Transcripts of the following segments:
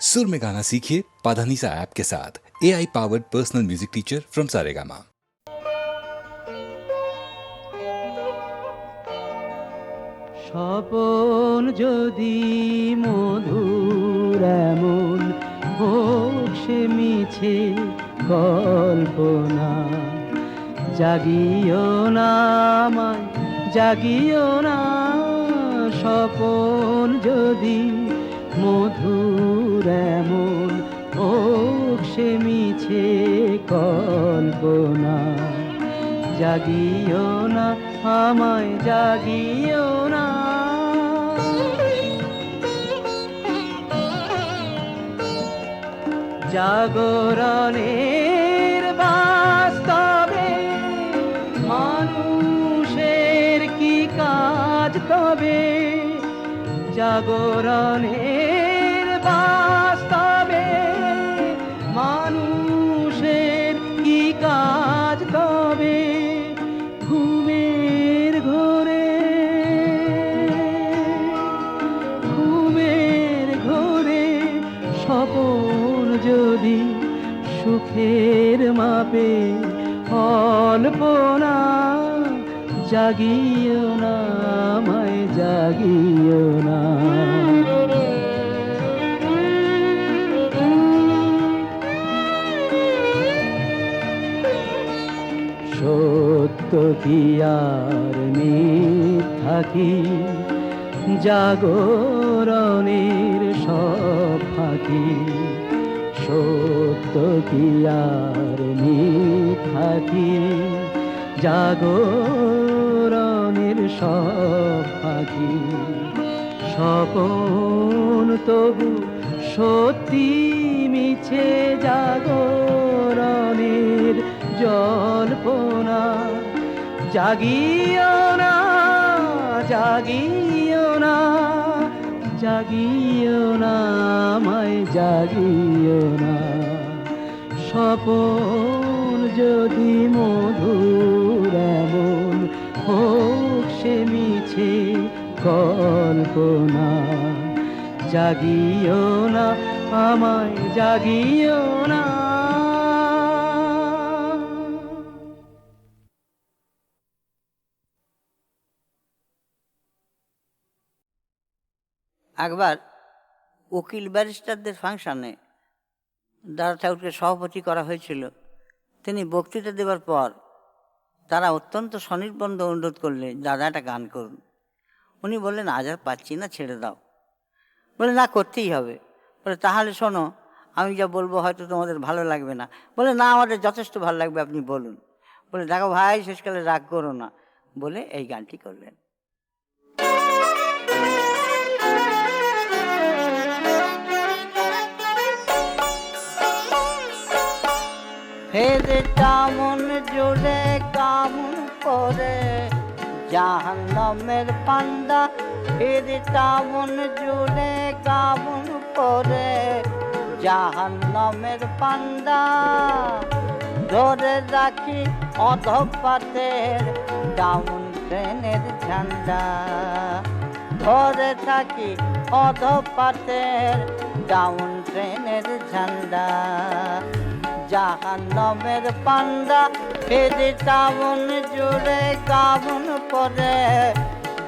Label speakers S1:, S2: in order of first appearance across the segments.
S1: सुर में गाना सीखिए पाधानीसा ऐप के साथ A I powered personal music teacher from Saregama
S2: Swapan যদি মধুর এমন হোক সে মিছে কল্পনা জাগিও না আমায় জাগিও না স্বপন যদি মধুর এমন হোক সে মিছে কল্পনা। জাগিও না, আমায় জাগিও না। জাগরণের বাস্তবে মানুষের কি কাজ তবে? জাগরণের সুখের মাপে অল্পনা জাগিও না, আমায় জাগিও না। সত্য কি আর মিথ্যা কি? জাগরণের সব ফাঁকি। সত্য কি আর মিথ্যা কি? জাগরণের সব ফাঁকি স্বপন তবু সত্যি মিছে। জাগরণের জল্পনা। জাগিও না জাগিও না। জাগিও না, আমায় জাগিও না। স্বপন যদি মধুর এমন হোক, সে মিছে কল্পনা। জাগিও না, আমায় জাগিও না।
S3: একবার উকিল ব্যারিস্টারদের ফাংশনে দাদা ঠাকুরকে সভাপতি করা হয়েছিল। তিনি বক্তৃতা দেওয়ার পর তারা অত্যন্ত স্বনির্বন্ধ অনুরোধ করলেন, দাদা, একটা গান করুন। উনি বললেন, আজ আর পাচ্ছি না, ছেড়ে দাও। বলে, না, করতেই হবে। বলে, তাহলে শোনো, আমি যা বলব হয়তো তোমাদের ভালো লাগবে না। বলে, না, আমাদের যথেষ্ট ভালো লাগবে, আপনি বলুন। বলে, দেখো ভাই, শেষকালে রাগ করো না। বলে, এই গানটি করলেন। ফের টামন জুড়ে কামন করে। জাহান্নামের পান্ডা ফের টামন জুড়ে কামন করে। জাহান্নামের পান্ডা ধরে রাখি অধপাতের ডাউন ট্রেনের ঝান্ডা। ধরে থাকি অধপাতের ডাউন ট্রেনের ঝান্ডা। জাহান্নামের পান্ডা, ফেরি টাউন জুড়ে কামন করে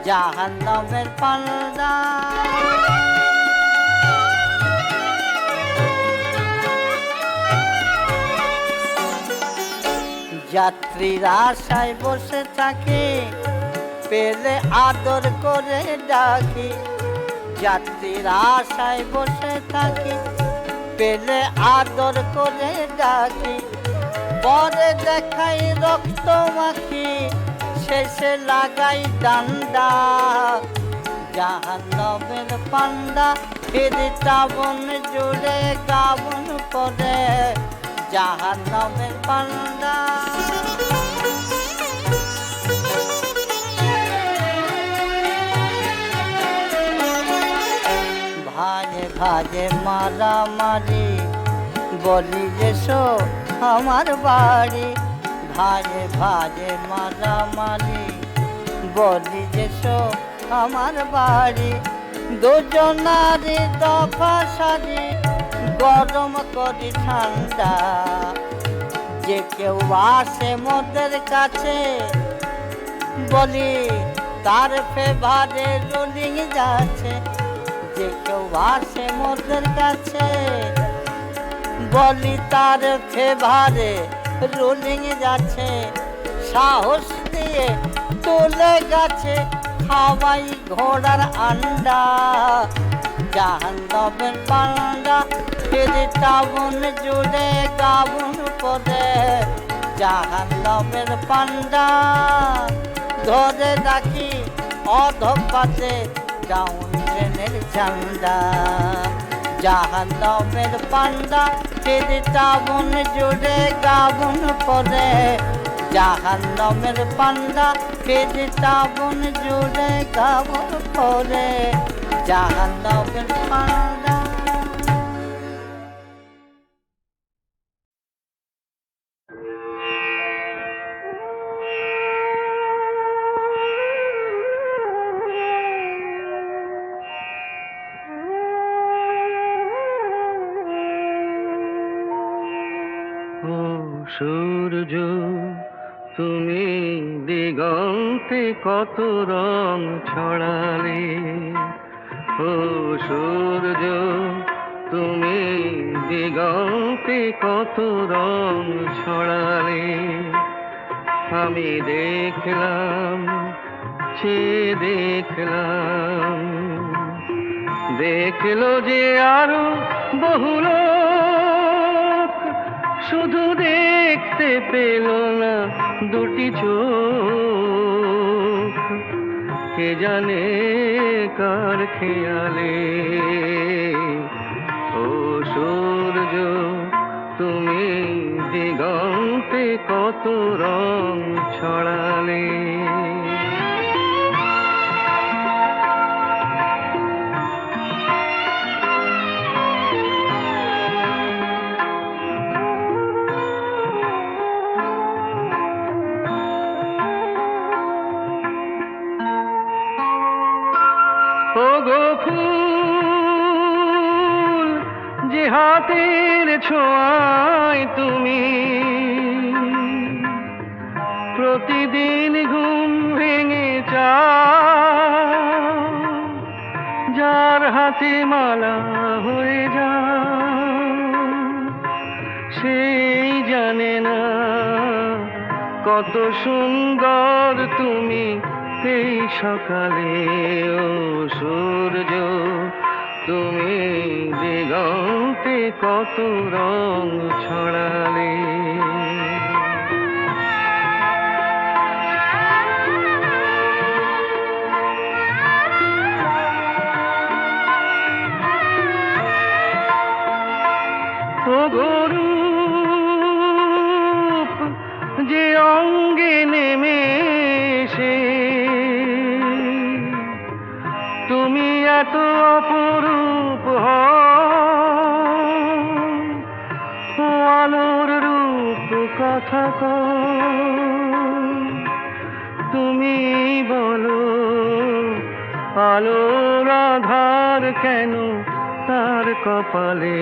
S3: জাহান্নামের পান্ডা। যাত্রীরা আশায় বসে থাকে, পেলে আদর করে ডাকি। যাত্রীরা আশায় বসে থাকি পেলে আদর করে ডাকি। পরে দেখাই রক্ত মাখি, শেষে লাগাই ডান্ডা। জাহান্নবের পান্ডা ফিরি টাবন জুড়ে কাবন করে। জাহান্নবের পান্ডা। ভাজে মারামারি, বলি যেসো আমার বাড়ি। ভাজে ভাজে মারামারি, বলি যেসো আমার বাড়ি। দুজনারি দফা সারি, গরম করি ঠান্ডা। যে কেউ আসে মোদের কাছে, বলি তার ফেভারে রোলিং যাচ্ছে। যে কেউ আসে মোদের কাছে, বলি তার ফেভারে রোলিং যাচ্ছে। সাহস দিয়ে তোলে গাছে খাওয়াই ঘোড়ার আন্ডা। জাহান দবের পান্ডা ফেরি টাবন জুড়ে গাবন পরে। জাহান দবের পান্ডা ধরে রাখি অধপাতে ডাউন ট্রেনের ঝান্ডা জাহান দমের পান্ডা ফেরি তাবন জুড়ে গাবন পরে। জাহান দমের পান্ডা ফেরি তাবন জুড়ে গাবন পরে। জাহান দমের পান্ডা
S4: সূর্য, তুমি দিগন্তে কত রং ছড়ালে? ও সূর্য, তুমি দিগন্তে কত রং ছড়ালে? আমি দেখলাম, সে দেখলাম। দেখল যে আরও বহু লোক শুধু দেখতে পেল না দুটি চোখ। কে জানে কার খেয়ালে? ও সূর্য, তুমি দিগন্তে কত রং ছড়ালে? সেই জানে না কত সুন্দর তুমি সেই সকালে, ও সূর্য, তুমি দিগন্তে কত রং ছড়ালে। যে অঙ্গে নেমে এসে তুমি এত অপরূপ আলোর রূপ কথা। তুমি বলো, আলোর আধার কেন তার কপালে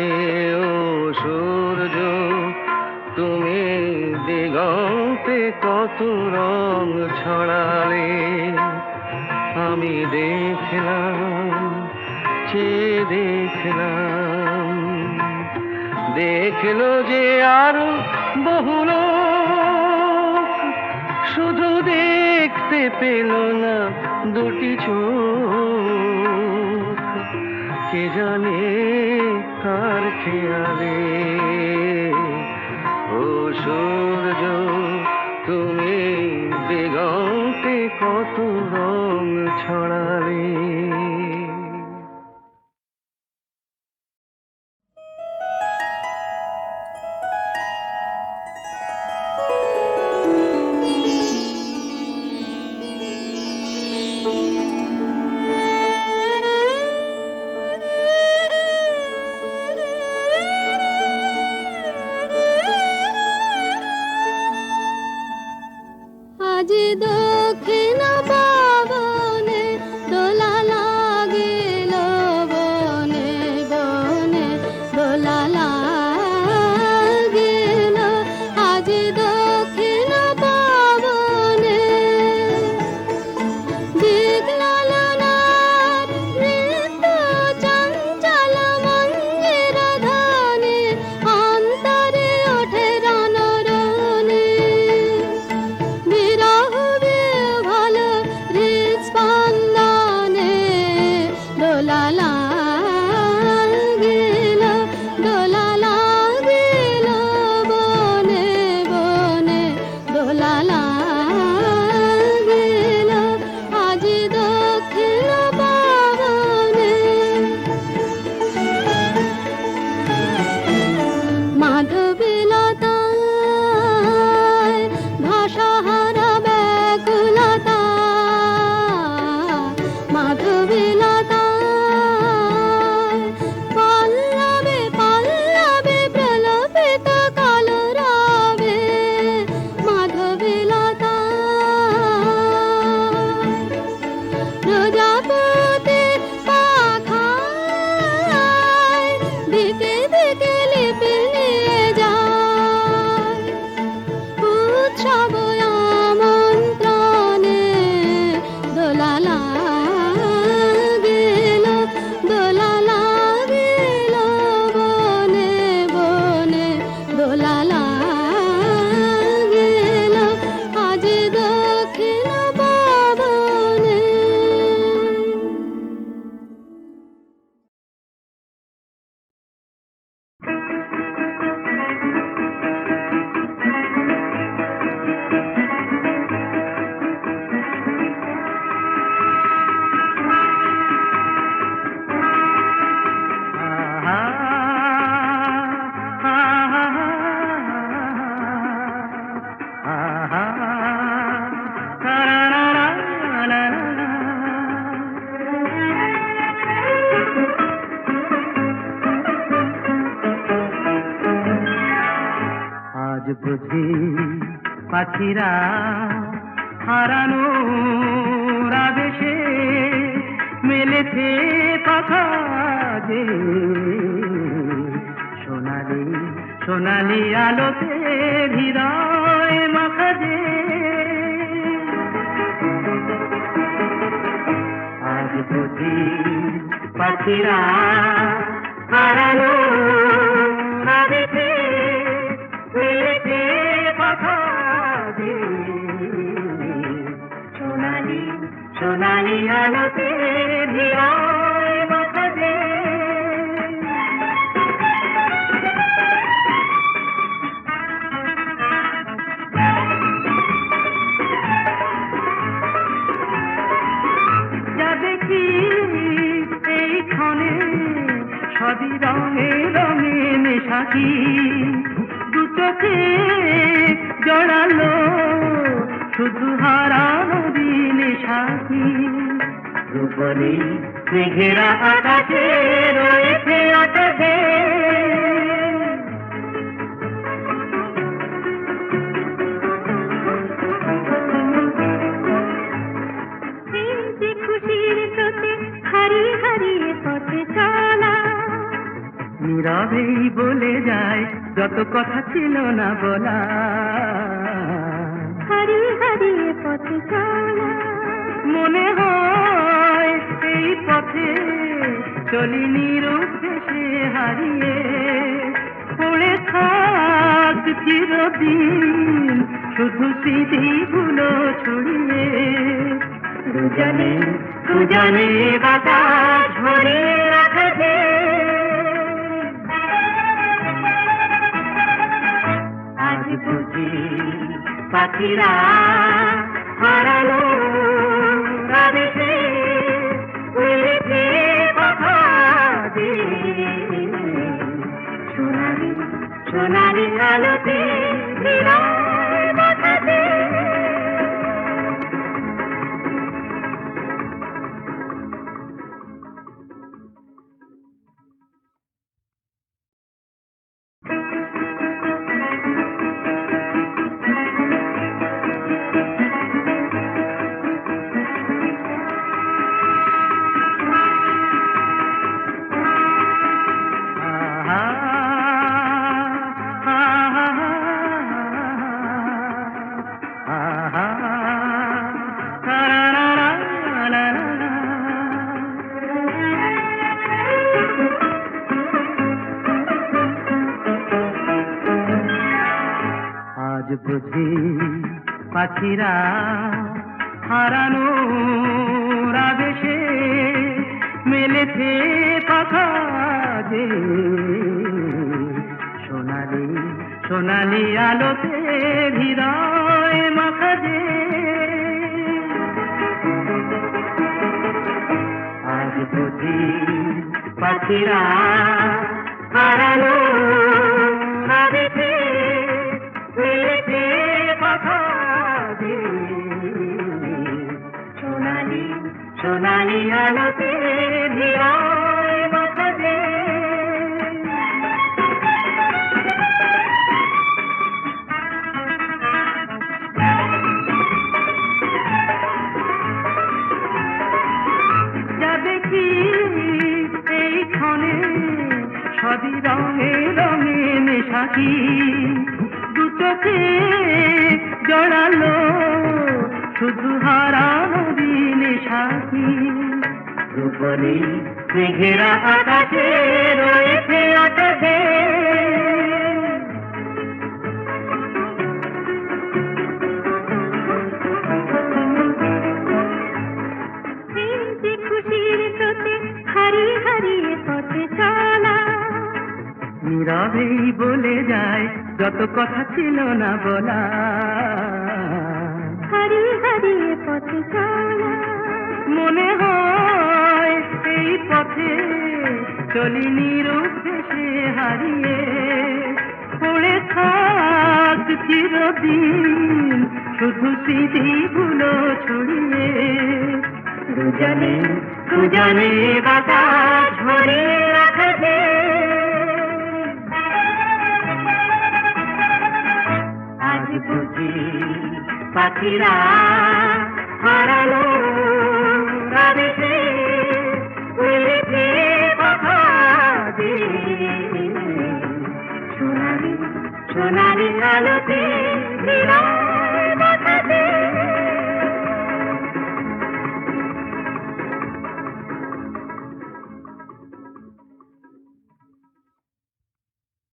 S4: দিগন্তে কত রং ছড়ালে আমি দেখলাম সে দেখলাম। দেখল যে আরও বহু লোক, শুধু দেখতে পেল না দুটি চোখ। কে জানে কার খেয়ালে? ও দিগন্তে কত
S5: বুঝি পাখিরা হারানো আবেশে মেলেছে পাখা যে সোনালি সোনালি আলোতে হৃদয় মাখা। যে আজ বুঝি পাখিরা হারানো সোনালি আলোতে হৃদয় মাখা যে যা দেখি এই ক্ষণে সবই রঙে রঙে মেশাকি। দু চোখে জড়ালো শুধু হারানো দিনে সাথী। রূপলি মেঘেরা আকাশে রয়েছে আকাশে। নীরবেই বলে যায় যত কথা ছিল না বলা।
S6: হারিয়ে পথে
S5: মনে হয় এই পথে চলি নিরুদ্দেশে হারিয়ে। পড়ে থাক চিরদিন, শুধু স্মৃতিগুলো ছড়িয়ে। দুজনে দুজনে বাতাস ভরে রাখবে আজ বুঝি পাখিরা হারালো রাধেছে উড়েছে আলোতে হৃদয় পাখিরা হারানো আবেশে মেলেছে পাখা যে সোনালি সোনালি আলোতে হৃদয় মাখা যে। আজ পাখিরা হারানো আলোতে হৃদয় মাখা যে যা দেখি এই ক্ষণে সবই রঙে রঙে মেশাকি দু চোখে জড়ালো, শুধু হারানো দিনে সাথী রূপলি মেঘেরা আকাশে রয়েছে আকাশে। নীরবেই বলে যায় যত কথা ছিল না বলা।
S6: ভেসে চলি
S5: নিরুদ্দেশে হারিয়ে পড়ে থাক চিরদিন, শুধু স্মৃতিগুলো ছড়িয়ে। দুজনে দুজনে বাতাস ভরে রাখবে। আজ বুঝি পাখিরা হারালো